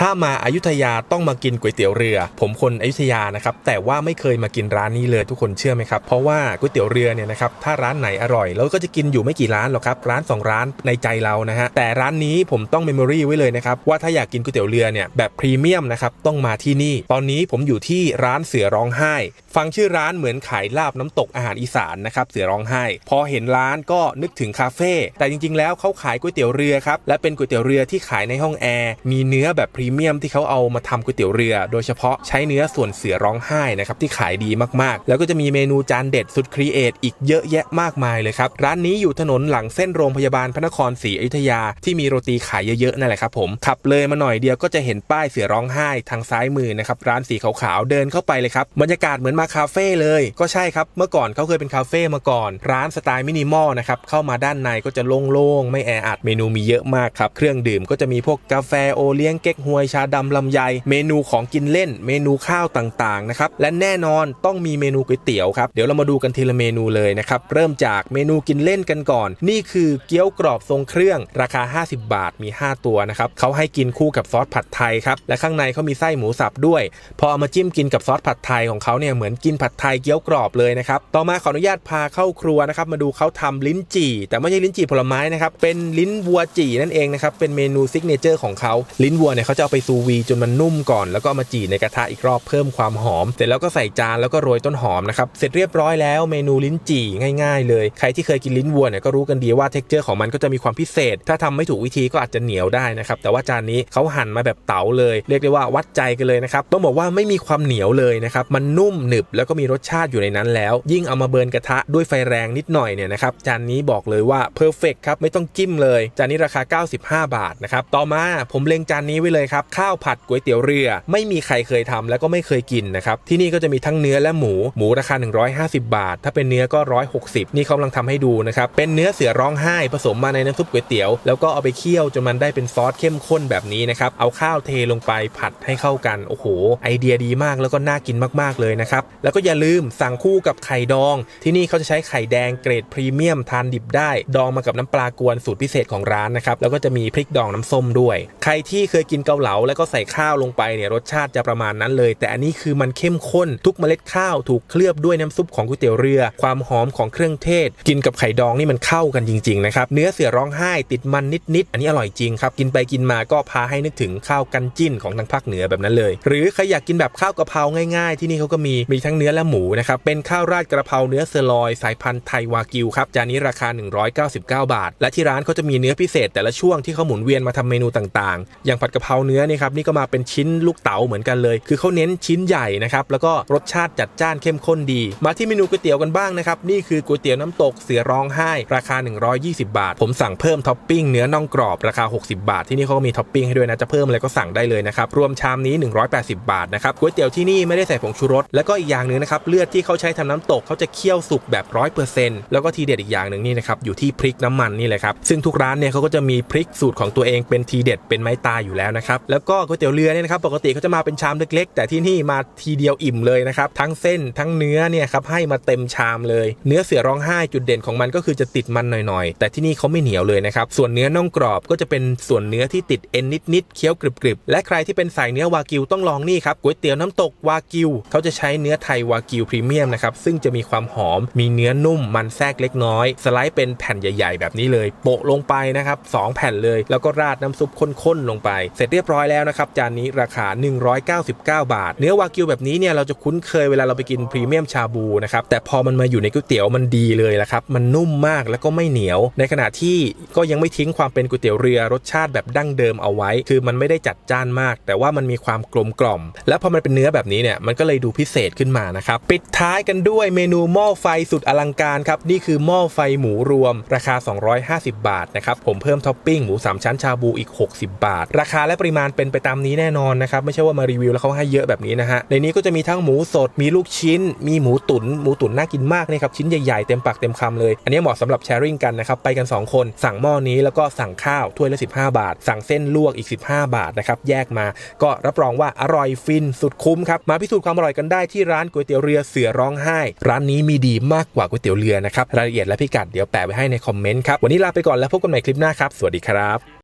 ถ้ามาอายุทยาต้องมากินก๋วยเตี๋ยวเรือ ผมคนอยุธยานะครับแต่ว่าไม่เคยมากินร้านนี้เลยทุกคนเชื่อไหมครับเพราะว่าก๋วยเตี๋ยวเรือเนี่ยนะครับถ้าร้านไหนอร่อยเราก็จะกินอยู่ไม่กี่ร้านหรอกครับร้าน 2 ร้านในใจเรานะฮะแต่ร้านนี้ผมต้องเมมโมรี่ไว้เลยนะครับว่าถ้าอยากกินก๋วยเตี๋ยวเรือเนี่ยแบบพรีเมียมนะครับต้องมาที่นี่ ตอนนี้ผมอยู่ที่ร้านเสือร้องไห้ ฟังชื่อร้านเหมือนขายลาบน้ำตกอาหารอีสานนะครับเสือร้องไห้ พอเห็นร้านก็นึกถึงคาเฟ่แต่จริง ๆ แล้วเขาขายก๋วยเตี๋ยวเรือครับและเป็นก๋วยเตี๋ยวเรือที่ขายในห้องแอร์มีเนื้อแบบพรีเมียมที่เขาเอามาทำก๋วยเตี๋ยวเรือ โดยเฉพาะใช้เนื้อส่วนเสือร้องไห้นะครับที่ขายดีมากๆ แล้วก็จะมีเมนูจานเด็ดสุดครีเอทอีกเยอะแยะมากมายเลยครับ ร้านนี้อยู่ถนนหลังเส้นโรงพยาบาลพระนครศรีอยุธยาที่มีโรตีขายเยอะๆนั่นแหละครับผมขับเลยมาหน่อยเดียวก็จะเห็นป้ายเสือร้องไห้ทางซ้ายมือนะครับร้านสีขาวๆเดินเข้าไปเลยครับบรรยากาศเหมือนมาคาเฟ่เลย ก็ใช่ครับเมื่อก่อนเขาเคยเป็นคาเฟ่มาก่อน ร้านสไตล์มินิมอลนะครับเข้ามาด้านในก็จะโล่งๆไม่แออัดเมนูมีเยอะมากครับเครื่องดื่มก็จะมีพวกกาแฟโอเลี้ยงเก๊กฮวยชาดำลำไย เมนูของกินเล่น เมนูข้าวต่างๆนะครับและแน่นอนต้องมีเมนูก๋วยเตี๋ยวครับเดี๋ยวเรามาดูกันทีละเมนูเลยนะครับเริ่มจากเมนูกินเล่นกันก่อน นี่คือเกี๊ยวกรอบทรงเครื่องราคา 50 บาทมี 5 ตัวนะครับเขาให้กินคู่กับซอสผัดไทยครับและข้างในเขามีไส้หมูสับด้วย พอเอามาจิ้มกินกับซอสผัดไทยของเขาเนี่ยเหมือนกินผัดไทยเกี๊ยวกรอบเลยนะครับต่อมาขออนุญาตพาเข้าครัวนะครับมาดูเขาทำลิ้นจี่ แต่ไม่ใช่ลิ้นจี่ผลไม้นะครับเป็นลิ้นวัวจี่นั่นเองนะครับเป็นเมนูซิกเนเจอร์ของเขาลิ้นวัวเนี่ยเขาจะเอาไปซูวีจนมันนุ่มก่อน แล้วก็มาจี่ในกระทะอีกรอบเพิ่มความหอม เสร็จแล้วก็ใส่จานแล้วก็โรยต้นหอมนะครับ เสร็จเรียบร้อยแล้วเมนูลิ้นจี่ง่าย ๆ เลย ใครที่เคยกินลิ้นวัวเนี่ยก็รู้กันดีว่าเท็กเจอร์ของมันก็จะมีความพิเศษ ถ้าทำไม่ถูกวิธีก็อาจจะเหนียวได้นะครับ แต่ว่าจานนี้เขาหั่นมาแบบเต๋าเลย เรียกได้ว่าวัดใจกันเลยนะครับ ต้องบอกว่าไม่มีความเหนียวเลยนะครับ มันนุ่มหนึบแล้วก็มีรสชาติอยู่ในนั้นแล้ว ยิ่งเอามาเบิร์นกระทะด้วยไฟแรงนิดหน่อยเนี่ยนะครับ จานนี้บอกเลยว่าเพอร์เฟกครับ ไม่ต้องจิ้มเลย จานนี้ราคา 95 บาทนะครับ ต่อมาผมเล็งจานนี้ไว้เลยครับข้าวผัดก๋วยเตี๋ยวเรือ ไม่มีใครเคยทำแล้วก็ไม่เคยกินนะครับที่นี่ก็จะมีทั้งเนื้อและหมูหมูราคา 150 บาท ถ้าเป็นเนื้อก็ 160 นี่เขากำลังทำให้ดูนะครับเป็นเนื้อเสือร้องไห้ผสมมาในน้ำซุปก๋วยเตี๋ยวแล้วก็เอาไปเคี่ยวจนมันได้เป็นซอสเข้มข้นแบบนี้นะครับเอาข้าวเทลงไปผัดให้เข้ากันโอ้โห ไอเดียดีมากแล้วก็น่ากินมากๆเลยนะครับแล้วก็อย่าลืมสั่งคู่กับไข่ดอง ที่นี่เขาจะใช้ไข่แดงเกรดพรีเมียมทานดิบได้ ดองมากับน้ำปลากวนสูตรพิเศษของร้านนะครับแล้วก็จะมีพริกดองน้ำส้มด้วย ใครที่เคยกินเกาเหลาแล้วก็ใส่ข้าวลงไปเนี่ยรสชาติจะประมาณนั้นเลย แต่อันนี้คือมันเข้มข้นทุกเมล็ดข้าวถูกเคลือบด้วยน้ำซุปของก๋วยเตี๋ยวเรือ ความหอมของเครื่องเทศ กินกับไข่ดองนี่มันเข้ากันจริงๆนะครับเนื้อเสือร้องไห้ติดมันนิดๆอันนี้อร่อยจริงครับกินไปกินมาก็พาให้นึกถึงข้าวกันจิ้นของทางภาคเหนือแบบนั้นเลย หรือใครอยากกินแบบข้าวกะเพราง่ายๆ ที่นี่เขาก็มีมีทั้งเนื้อและหมูนะครับเป็นข้าวราดกระเพราเนื้อเซอร์ลอยสายพันธุ์ไทยวากิวครับจานนี้ราคา 199 บาท และที่ร้านเขาจะมีเนื้อพิเศษแต่ละช่วงที่เขาหมุนเวียนมาทำเมนูต่างๆ อย่างผัดกะเพราเนื้อนี่ครับนี่ก็มาเป็นชิ้นลูกเต๋าเหมือนกันเลย คือเขาเน้นชิ้นใหญ่นะครับแล้วก็รสชาติจัดจ้านเข้มข้นดี มาที่เมนูก๋วยเตี๋ยวกันบ้างนะครับนี่คือก๋วยเตี๋ยวน้ำตกเสือร้องไห้ราคา 120 บาท ผมสั่งเพิ่มท็อปปิ้งเนื้อน่องกรอบราคา 60 บาท ที่นี่เขาก็มีท็อปปิ้งให้ด้วยนะจะเพิ่มอะไรก็สั่งได้เลยนะครับรวมชามนี้ 180 บาทนะครับก๋วยเตี๋ยวที่นี่ไม่ได้ใส่ผงชูรสแล้วก็อีกอย่างหนึ่งนะครับเลือดที่เขาใช้ทำน้ำตกเขาจะเคี่ยวสุกแบบ100%แล้วก็ทีเด็ดอีกอย่างหนึ่งนี่นะครับอยู่ที่พริกน้ำมันนี่แหละครับซึ่งทุกร้านเนี่ยเขาก็จะมีพริกสูตรของตัวเองเป็นทีเด็ดเป็นไม้ตายอยู่แล้วนะครับแล้วก็ก๋วยเตี๋ยวเรือเนี่ยนะครับปกติเขาจะมาเป็นชามเล็ก ๆ แต่ที่นี่มาทีเดียวอิ่มเลยนะครับทั้งเส้นทั้งเนื้อเนี่ยครับให้มาเต็มชามเลย เนื้อเสือร้องไห้จุดเด่นของมันก็คือจะติดมันหน่อยๆ แต่ที่นี่เขาไม่เหนียวเลยนะครับส่วนเนื้อน่องกรอบก็จะเป็นส่วนเนื้อที่ติดเอ็นนิดๆเคี้ยวกรึบๆและใครที่เป็นสายเนื้อวากิวต้องลองนี่ครับก๋วยเตี๋ยวน้ำตกวากิวเขาจะใช้เนื้อไทยวากิวพรีเมียมนะครับซึ่งจะมีความหอม มีเนื้อนุ่มมันแทรกเล็กน้อย สไลด์เป็นแผ่นใหญ่ ๆ แบบนี้เลย โปะลงไปนะครับสแผ่นเลย แล้วก็ราดน้ำซุปข้นๆลงไปเสร็จเรียบร้อยแล้วนะครับ จานนี้ราคา 199 บาท เนื้อวากิวแบบนี้เนี่ยเราจะคุ้นเคยเวลาเราไปกินพรีเมียมชาบูนะครับแต่พอมันมาอยู่ในก๋วยเตี๋ยวมันดีเลยละครับมันนุ่มมากแล้วก็ไม่เหนียว ในขณะที่ก็ยังไม่ทิ้งความเป็นก๋วยเตี๋ยวเรือรสชาติแบบดั้งเดิมเอาไว้ คือมันไม่ได้จัดจ้านมาก แต่ว่ามันมีความกลมกล่อม แล้วพอมันเป็นเนื้อแบบนี้เนี่ยมันก็เลยดูพิเศษขึ้นมานะครับปิดท้ายกันด้วยเมนูหม้อไฟสุดอลังการครับนี่คือหม้อไฟหมูรวม ราคา 250 บาทนะครับผมเพิ่มท็อปปิ้งหมูสามชั้นชาบูอีก 60 บาท ราคาและปริมาณเป็นไปตามนี้แน่นอนนะครับไม่ใช่ว่ามารีวิวแล้วเขาให้เยอะแบบนี้นะฮะในนี้ก็จะมีทั้งหมูสดมีลูกชิ้น มีหมูตุน๋นหมูตุ๋นน่ากินมากนี่ครับชิ้นใหญ่ๆเต็มปากเต็มคำเลย อันนี้เหมาะสำหรับแชร์ริ่งกันนะครับไปกัน 2 คนสั่งหม้อนี้แล้วก็สั่งข้าวถ้วยละ 15 บาท สั่งเส้นลวกอีก 15 บาทนะครับแยกมา ก็รับรองว่าอร่อยฟินสุดคุ้มครับมาพิสูจน์ความอร่อยกันได้ที่ร้านก๋วยเตี๋ยวเรือเสือร้องไห้ ร้านนี้มีดีมากกว่าก๋วยเตี๋ยวเรือนะครับรายละเอียดและพิกัดเดี๋ยวแปะไว้ให้ในคอมเมนต์ครับวันนี้ลาไปก่อนแล้วพบกันใหม่คลิปหน้าครับสวัสดีครับ